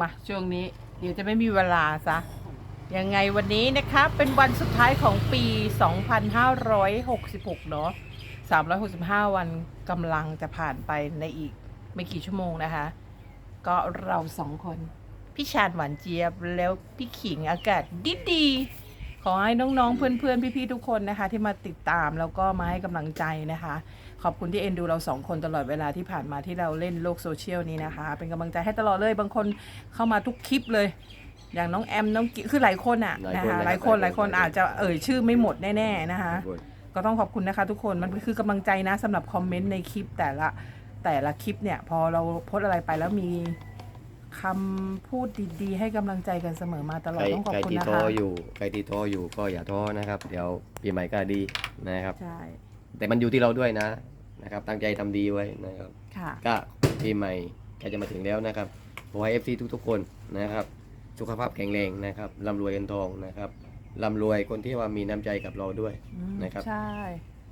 มาช่วงนี้ เดี๋ยวจะไม่มีเวลาซะยังไงวันนี้นะคะเป็นวันสุดท้ายของปี 2566 เนาะ365 วันกำลังจะผ่านไปในอีกไม่กี่ชั่วโมงนะคะ ก็เราสองคน พี่ชาญหวานเจี๊ยบแล้วพี่ขิงอากาศดีดี ขอให้น้องๆ เพื่อนๆ พี่ๆ ทุกคนนะคะ ที่มาติดตามแล้วก็มาให้กำลังใจนะคะ ขอบคุณที่เอ็นดูเราสองคนตลอดเวลาที่ผ่านมาที่เราเล่นโลกโซเชียลนี้นะคะ เป็นกำลังใจให้ตลอดเลยบางคนเข้ามาทุกคลิปเลย อย่างน้องแอมน้องกิคือหลายคนอะหลายนะคนคะนะครับหลายคนหหลาลายยคคนนอาจจะเอ่ยชื่อไม่หมดแน่ๆนะคะทุกคนก็ต้องขอบคุณนะคะทุกคนมันคือกำลังใจนะสำหรับคอมเมนต์ในคลิปแต่ละแต่ละคลิปเนี่ย พอเราโพสต์อะไรไปแล้วมี คำพูดดีๆ ให้กำลังใจกันเสมอมาตลอใคดรต้องขอบใครคุณที่นะท้อคะ อยู่ใครที่ท้ออยู่ก็อย่าท้อนะครับ เดี๋ยวปีใหม่ก็ดีนะครับ ใช่ แต่มันอยู่ที่เราด้วยนะนะครับ ตั้งใจทำดีไว้นะครับ ค่ะ ก็ปีใหม่ใกล้จะมาถึงแล้วนะครับขอให้เอฟซีทุกๆคนนะครับ สุขภาพแข็งแรงนะครับร่ำรวยเงินทองนะครับร่ำรวยคนที่ว่ามีน้ำใจกับเราด้วย อืมนะครับ ใช่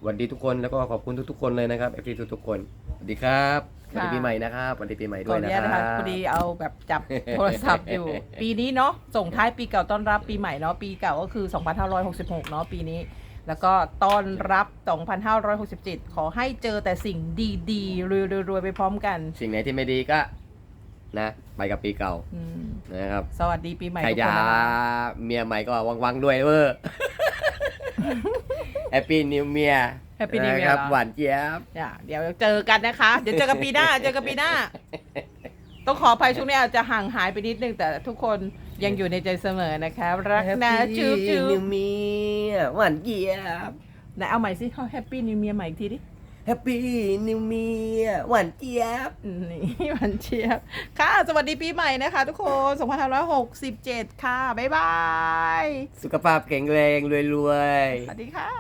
สวัสดีทุกคนแล้วก็ขอบคุณทุกๆคนเลยนะครับเอฟซีทุกๆคนสวัสดีครับ สค่ะวัสดีปีใหม่นะครับสวัสดีปีใหม่ด้ก่วอยนนะเนี้ยคนะรัคะบ พอดีเอาแบบจับโทรศัพท์อยู่ ปีนี้เนาะส่งท้ายปีเก่าต้อนรับปีใหม่เนาะปีเก่าก็คือ 2566 เนาะปีนี้ แล้วก็ต้อนรับ 2567 ขอให้เจอแต่สิ่งดีๆรวยๆๆไปพร้อมกันสิ่งไหนที่ไม่ดีก็ นะ ไปกับปีเก่าอืมนะครับ สวัสดีปีใหม่ใครทุกจะคนนะคะ เมียใหม่ก็วังๆด้วยเวอร์ แฮปปี้นิวเมีย Happy New Year ครับเหรอหวานเจี๊ยบอย่าเดี๋ยวเจอกันนะคะ เดี๋ยวเจอกันปีหน้า เจอกันปีหน้า ต้องขออภัยช่วงนี้อาจจะห่างหายไปนิดนึง แต่ทุกคนยังอยู่ในใจเสมอนะคะรักนะจูบจูนิบวเมียหวานเจี๊ยบไหนเอาใหม่สิเขาแฮปปี้นิวเมียใหม่อีกทีดิแฮปปี้นิวเมียหวานเจี๊ยบนี่มันเชียบ ค่ะ สวัสดีปีใหม่นะคะทุกคน 2567 ค่ะ บ๊ายบาย สุขภาพแข็งแรง รวยๆ สวัสดีค่ะ